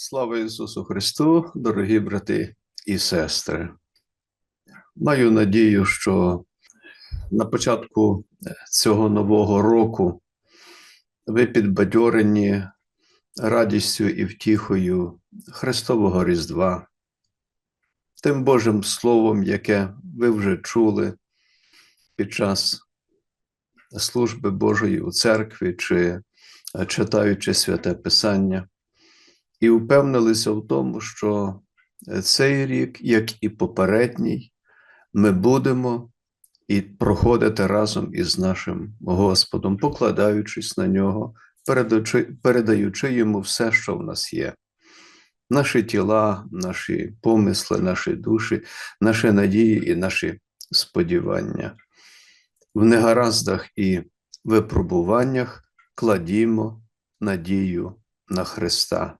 Слава Ісусу Христу, дорогі брати і сестри. Маю надію, що на початку цього нового року ви підбадьорені радістю і втіхою Христового Різдва, тим Божим Словом, яке ви вже чули під час служби Божої у церкві чи читаючи святе Писання і впевнилися в тому, що цей рік, як і попередній, ми будемо і проходити разом із нашим Господом, покладаючись на нього, передаючи, передаючи йому все, що в нас є. Наші тіла, наші помисли, наші душі, наші надії і наші сподівання. В негараздах і випробуваннях кладімо надію на Христа.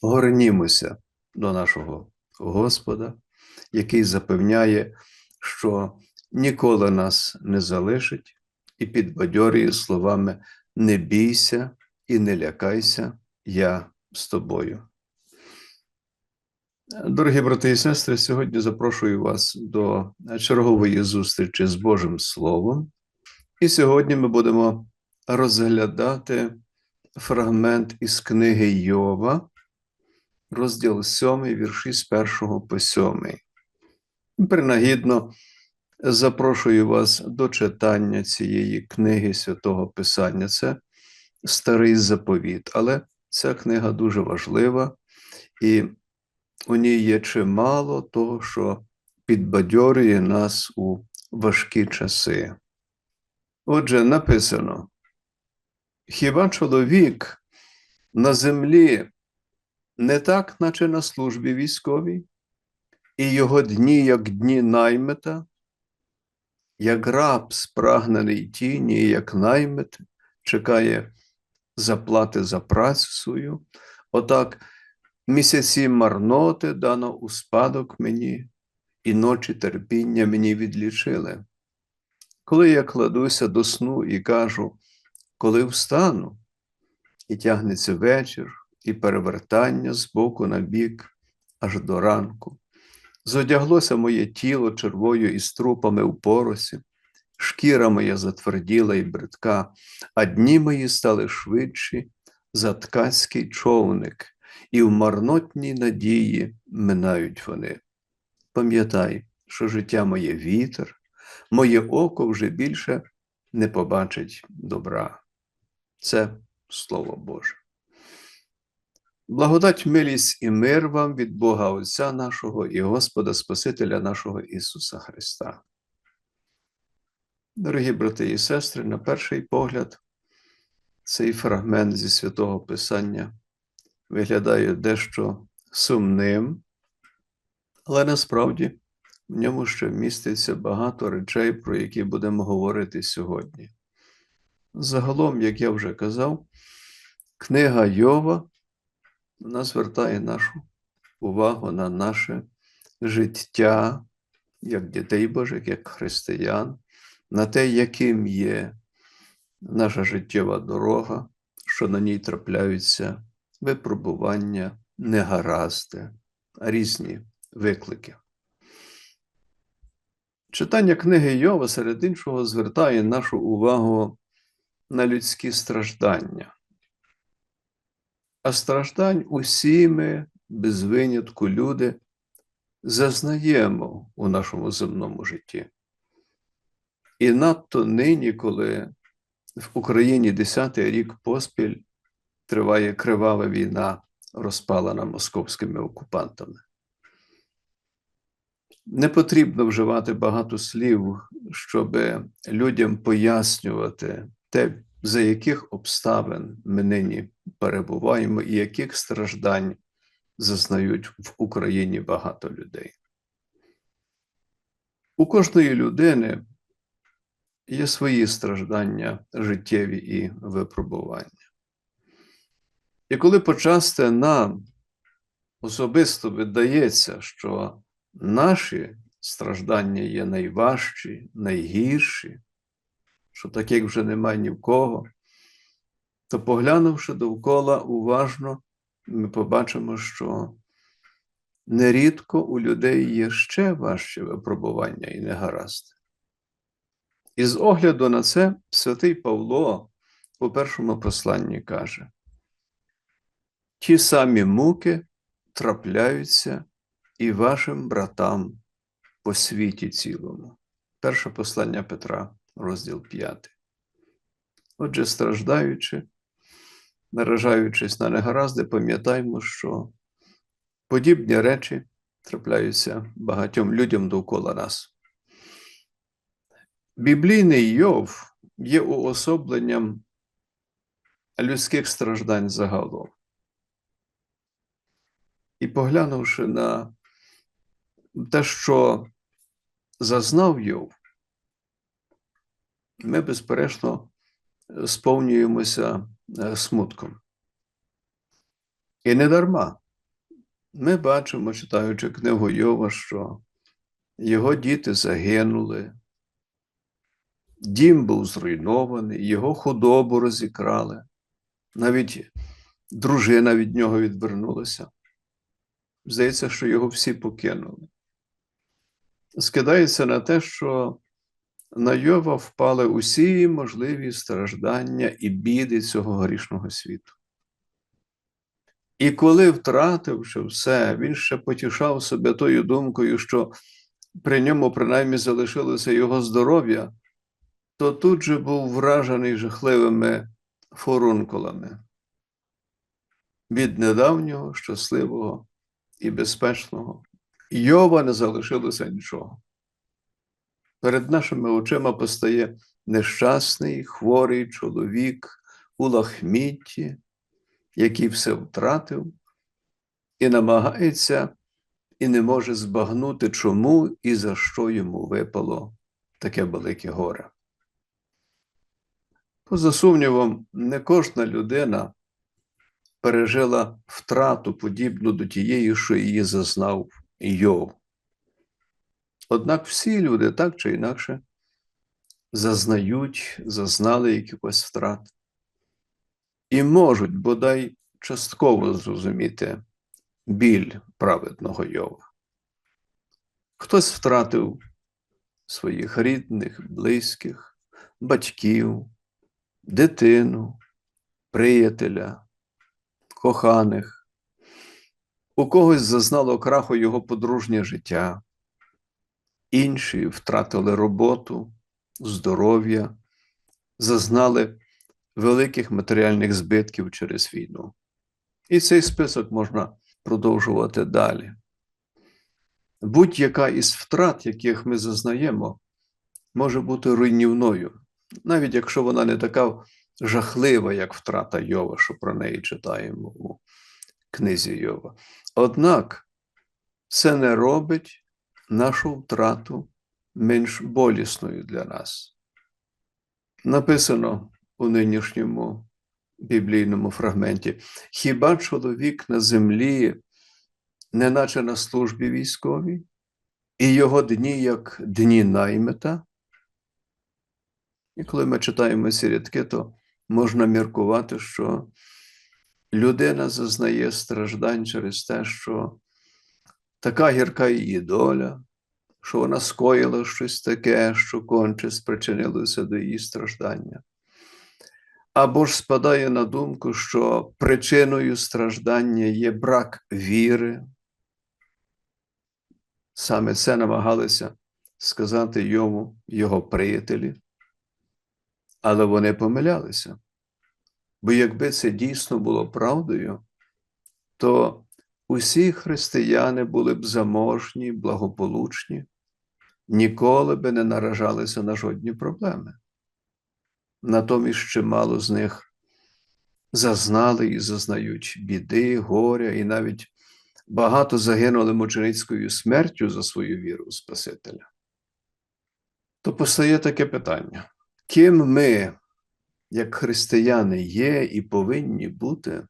Горнімося до нашого Господа, який запевняє, що ніколи нас не залишить, і підбадьорює словами: Не бійся і не лякайся, я з тобою. Дорогі брати і сестри, сьогодні запрошую вас до чергової зустрічі з Божим Словом. І сьогодні ми будемо розглядати фрагмент із книги Йова, розділ 7, вірші з 1 по 7. Принагідно запрошую вас до читання цієї книги святого Писання. Це старий заповіт, але ця книга дуже важлива, і у ній є чимало того, що підбадьорює нас у важкі часи. Отже, написано: хіба чоловік на землі не так, наче на службі військовій, і його дні, як дні наймита, як раб, спрагнений тіні, як наймит, чекає заплати за працю свою, отак місяці марноти дано у спадок мені, і ночі терпіння мені відлічили. Коли я кладуся до сну і кажу, коли встану, і тягнеться вечір, і перевертання з боку на бік аж до ранку. Зодяглося моє тіло червою із трупами в поросі, шкіра моя затверділа і бридка, а дні мої стали швидші за ткацький човник, і в марнотній надії минають вони. Пам'ятай, що життя моє вітер, моє око вже більше не побачить добра. Це Слово Боже. Благодать, милість і мир вам від Бога Отця нашого і Господа Спасителя нашого Ісуса Христа. Дорогі брати і сестри, на перший погляд, цей фрагмент зі святого Писання виглядає дещо сумним, але насправді в ньому ще міститься багато речей, про які будемо говорити сьогодні. Загалом, як я вже казав, книга Йова вона звертає нашу увагу на наше життя як дітей Божих, як християн, на те, яким є наша життєва дорога, що на ній трапляються випробування, негаразди, різні виклики. Читання книги Йова серед іншого звертає нашу увагу на людські страждання. А страждань усі ми, без винятку, люди, зазнаємо у нашому земному житті. І надто нині, коли в Україні 10-й рік поспіль триває кривава війна, розпалена московськими окупантами. Не потрібно вживати багато слів, щоб людям пояснювати те, за яких обставин ми нині перебуваємо і яких страждань зазнають в Україні багато людей. У кожної людини є свої страждання життєві і випробування. І коли почасти нам особисто видається, що наші страждання є найважчі, найгірші, що таких вже немає ні в кого, то поглянувши довкола уважно, ми побачимо, що нерідко у людей є ще важче випробування і негаразди. І з огляду на це святий Павло у першому посланні каже: ті самі муки трапляються і вашим братам по світі цілому. Перше послання Петра, розділ 5. Отже, страждаючи, наражаючись на негаразди, пам'ятаємо, що подібні речі трапляються багатьом людям довкола нас. Біблійний Йов є уособленням людських страждань загалом. І поглянувши на те, що зазнав Йов, ми, безперечно, сповнюємося смутком. І не дарма. Ми бачимо, читаючи книгу Йова, що його діти загинули, дім був зруйнований, його худобу розікрали, навіть дружина від нього відвернулася. Здається, що його всі покинули. Скидається на те, що на Йова впали усі можливі страждання і біди цього грішного світу. І коли втративши все, він ще потішав себе тою думкою, що при ньому принаймні залишилося його здоров'я, то тут же був вражений жахливими форункулами від недавнього, щасливого і безпечного. Йова не залишилося нічого. Перед нашими очима постає нещасний, хворий чоловік у лахмітті, який все втратив, і намагається і не може збагнути, чому і за що йому випало таке велике горе. Поза сумнівом, не кожна людина пережила втрату, подібну до тієї, що її зазнав Йов. Однак всі люди так чи інакше зазнають, зазнали якихось втрат. І можуть бодай частково зрозуміти біль праведного Йова. Хтось втратив своїх рідних, близьких, батьків, дитину, приятеля, коханих, у когось зазнало краху його подружнє життя, інші втратили роботу, здоров'я, зазнали великих матеріальних збитків через війну. І цей список можна продовжувати далі. Будь-яка із втрат, яких ми зазнаємо, може бути руйнівною, навіть якщо вона не така жахлива, як втрата Йова, що про неї читаємо у книзі Йова. Однак це не робить нашу втрату менш болісною для нас. Написано у нинішньому біблійному фрагменті: хіба чоловік на землі, неначе на службі військовій, і його дні як дні наймита? І коли ми читаємо ці рядки, то можна міркувати, що людина зазнає страждань через те, що така гірка її доля, що вона скоїла щось таке, що конче спричинилося до її страждання. Або ж спадає на думку, що причиною страждання є брак віри. Саме це намагалися сказати йому його приятелі, але вони помилялися. Бо якби це дійсно було правдою, то усі християни були б заможні, благополучні, ніколи би не наражалися на жодні проблеми. Натомість чимало з них зазнали і зазнають біди, горя, і навіть багато загинули мученицькою смертю за свою віру у Спасителя. То постає таке питання: ким ми, як християни, є і повинні бути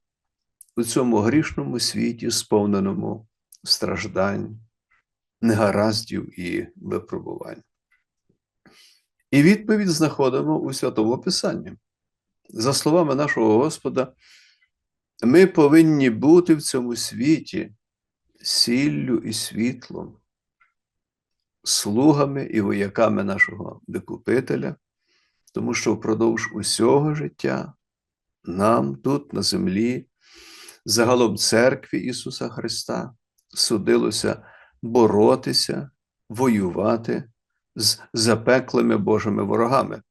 у цьому грішному світі, сповненому страждань, негараздів і випробувань? І відповідь знаходимо у Святому Писанні. За словами нашого Господа, Ми повинні бути в цьому світі сіллю і світлом, слугами і вояками нашого Викупителя, тому що впродовж усього життя нам тут, на землі, загалом церкві Ісуса Христа, судилося боротися, воювати з запеклими Божими ворогами,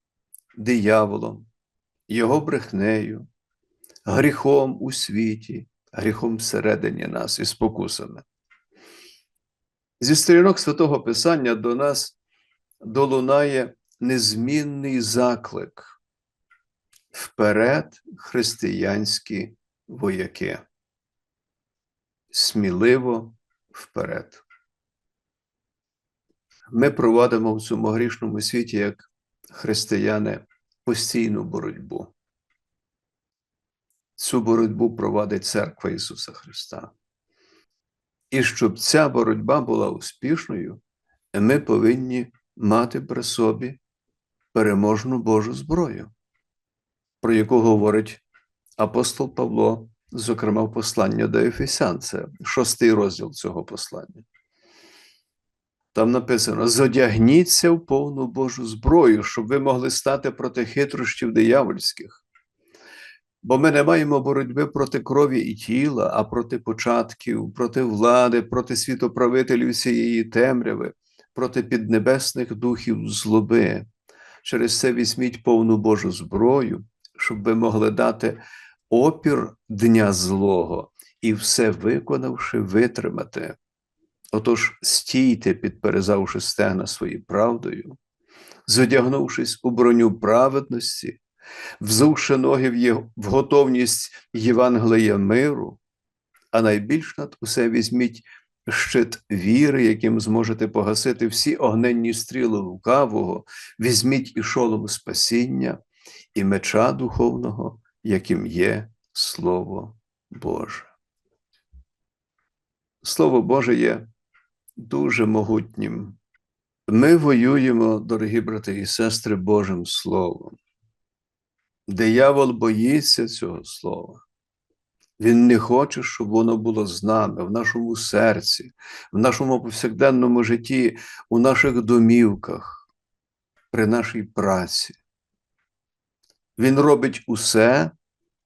дияволом, його брехнею, гріхом у світі, гріхом всередині нас і спокусами. Зі сторінок Святого Писання до нас долунає незмінний заклик вперед християнські вояки. Сміливо вперед. Ми проводимо в цьому грішному світі як християни постійну боротьбу. Цю боротьбу провадить Церква Ісуса Христа. І щоб ця боротьба була успішною, ми повинні мати при собі переможну Божу зброю, про яку говорить апостол Павло, зокрема в посланні до Ефесян, це шостий розділ цього послання. Там написано: зодягніться в повну Божу зброю, щоб ви могли стати проти хитрощів диявольських. Бо ми не маємо боротьби проти крові і тіла, а проти початків, проти влади, проти світоправителів цієї темряви, проти піднебесних духів злоби. Через це візьміть повну Божу зброю, щоб ви могли дати опір дня злого і все виконавши, витримати. Отож, стійте, підперезавши стегна свої правдою, зодягнувшись у броню праведності, взувши ноги в готовність Євангелія миру, а найбільш над усе візьміть щит віри, яким зможете погасити всі огненні стріли лукавого, візьміть і шолом спасіння, і меча духовного, яким є Слово Боже. Слово Боже є дуже могутнім. Ми воюємо, дорогі брати і сестри, Божим Словом. Диявол боїться цього слова. Він не хоче, щоб воно було з нами, в нашому серці, в нашому повсякденному житті, у наших домівках, при нашій праці. Він робить усе,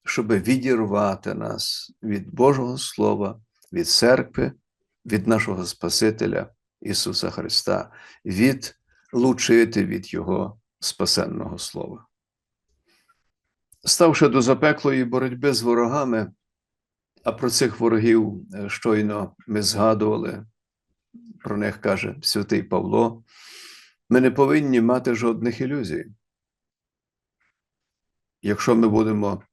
щоб відірвати нас від Божого Слова, від церкви, від нашого Спасителя Ісуса Христа, відлучити від Його спасенного Слова. Ставши до запеклої боротьби з ворогами, а про цих ворогів щойно ми згадували, про них каже святий Павло, ми не повинні мати жодних ілюзій. Якщо ми будемо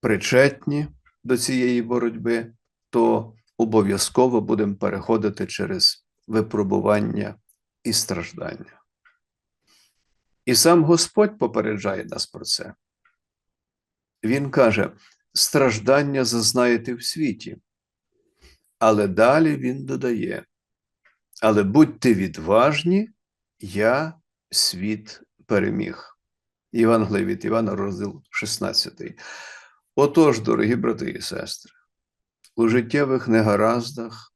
причетні до цієї боротьби, то обов'язково будемо переходити через випробування і страждання. І сам Господь попереджає нас про це. Він каже: страждання зазнаєте в світі. Але далі він додає: але будьте відважні, я світ переміг. Євангелій від Івана, розділ 16. Отож, дорогі брати і сестри, у життєвих негараздах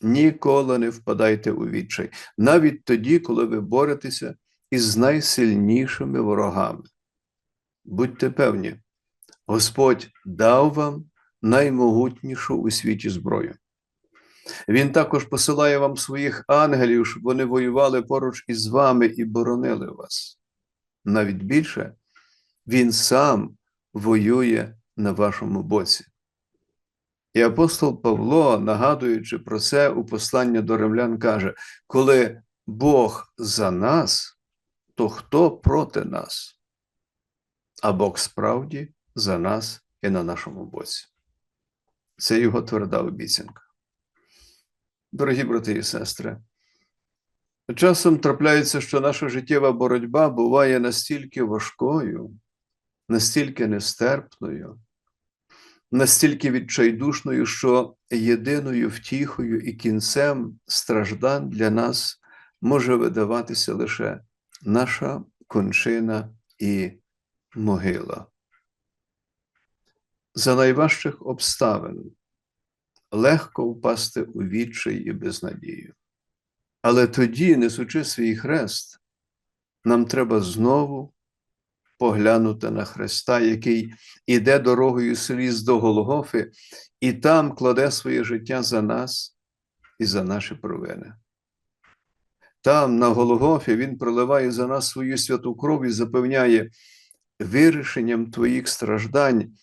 ніколи не впадайте у відчай, навіть тоді, коли ви боретеся із найсильнішими ворогами. Будьте певні, Господь дав вам наймогутнішу у світі зброю. Він також посилає вам своїх ангелів, щоб вони воювали поруч із вами і боронили вас. Навіть більше, Він сам воює на вашому боці. І апостол Павло, нагадуючи про це у посланні до римлян, каже: коли Бог за нас, то хто проти нас? А Бог справді за нас і на нашому боці. Це його тверда обіцянка. Дорогі брати і сестри, часом трапляється, що наша життєва боротьба буває настільки важкою, настільки нестерпною, настільки відчайдушною, що єдиною втіхою і кінцем страждань для нас може видаватися лише наша кончина і могила. за найважчих обставин легко впасти у відчай і безнадію. Але тоді, несучи свій хрест, нам треба знову поглянути на Христа, який іде дорогою сліз до Голгофи, і там кладе своє життя за нас і за наші провини. Там, на Голгофі, Він проливає за нас свою святу кров і запевняє, вирішенням твоїх страждань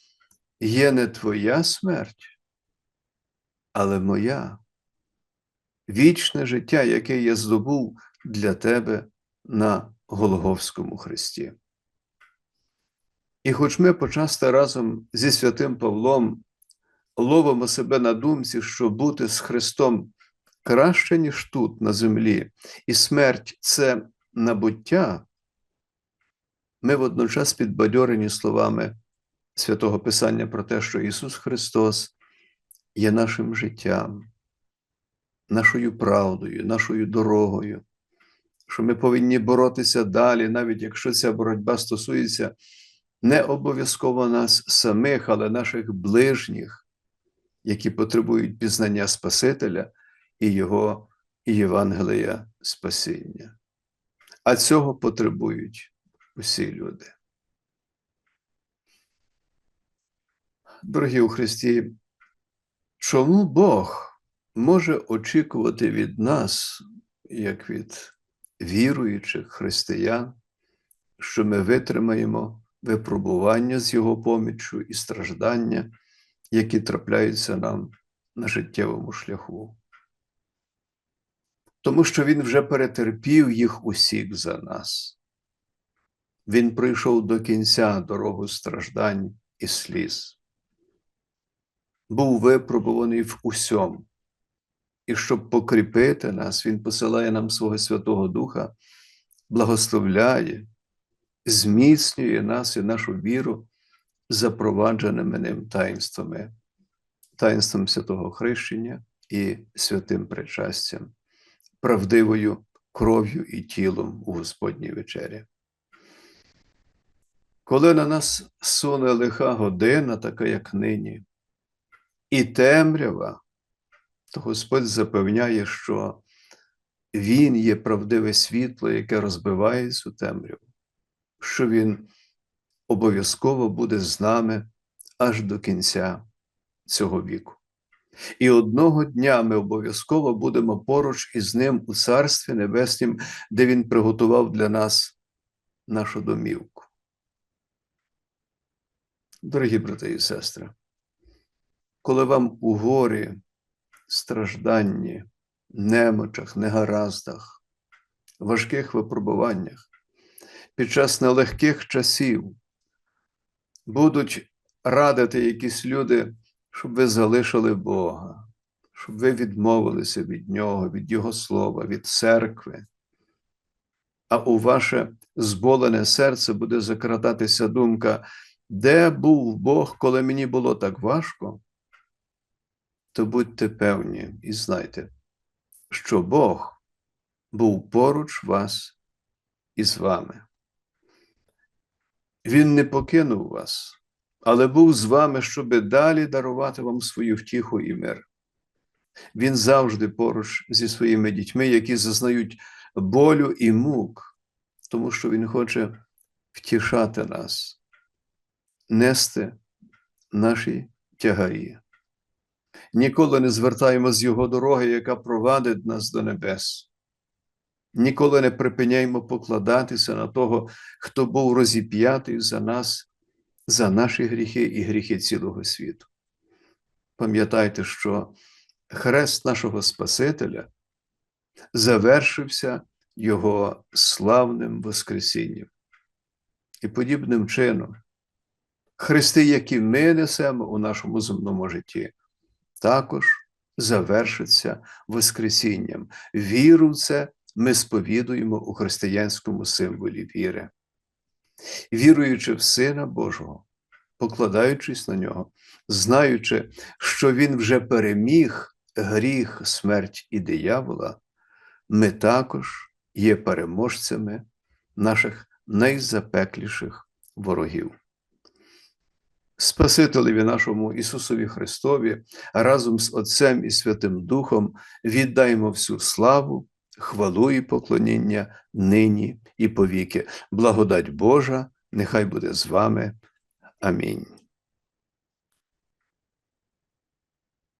є не твоя смерть, але моя. Вічне життя, яке я здобув для тебе на Голговському Христі. І хоч ми почасти разом зі святим Павлом ловимо себе на думці, що бути з Христом краще, ніж тут, на землі, і смерть це набуття, ми водночас підбадьорені словами святого Писання про те, що Ісус Христос є нашим життям, нашою правдою, нашою дорогою, що ми повинні боротися далі, навіть якщо ця боротьба стосується не обов'язково нас самих, але наших ближніх, які потребують пізнання Спасителя і Його Євангелія Спасіння. А цього потребують усі люди. Дорогі у Христі, чому Бог може очікувати від нас, як від віруючих християн, що ми витримаємо випробування з Його поміччю і страждання, які трапляються нам на життєвому шляху? Тому що Він вже перетерпів їх усіх за нас. Він прийшов до кінця дорогу страждань і сліз був випробуваний в усьому. І щоб покріпити нас, Він посилає нам свого Святого Духа, благословляє, зміцнює нас і нашу віру запровадженими ним таїнствами, таїнством святого хрещення і святим причастям, правдивою кров'ю і тілом у Господній вечері. Коли на нас суне лиха година, така як нині, і темрява, то Господь запевняє, що Він є правдиве світло, яке розбиває цю темряву, що Він обов'язково буде з нами аж до кінця цього віку. І одного дня ми обов'язково будемо поруч із Ним у Царстві Небеснім, де Він приготував для нас нашу домівку. Дорогі брати і сестри, коли вам у горі, стражданні, немочах, негараздах, важких випробуваннях, під час нелегких часів будуть радити якісь люди, щоб ви залишили Бога, щоб ви відмовилися від Нього, від Його слова, від церкви. А у ваше зболене серце буде закрадатися думка, де був Бог, коли мені було так важко? То будьте певні і знайте, що Бог був поруч вас і з вами. Він не покинув вас, але був з вами, щоб далі дарувати вам свою втіху і мир. Він завжди поруч зі своїми дітьми, які зазнають болю і мук, тому що Він хоче втішати нас, нести наші тягарі ніколи не звертаємо з Його дороги, яка провадить нас до небес. Ніколи не припиняємо покладатися на того, хто був розіп'ятий за нас, за наші гріхи і гріхи цілого світу. Пам'ятайте, що хрест нашого Спасителя завершився Його славним Воскресінням. І подібним чином, хрести, які ми несемо у нашому земному житті, також завершиться Воскресінням. Віру в це ми сповідуємо у християнському символі віри. Віруючи в Сина Божого, покладаючись на нього, знаючи, що Він вже переміг гріх, смерть і диявола, ми також є переможцями наших найзапекліших ворогів. Спасителеві нашому Ісусові Христові разом з Отцем і Святим Духом віддаймо всю славу, хвалу і поклоніння нині і повіки. Благодать Божа, нехай буде з вами. Амінь.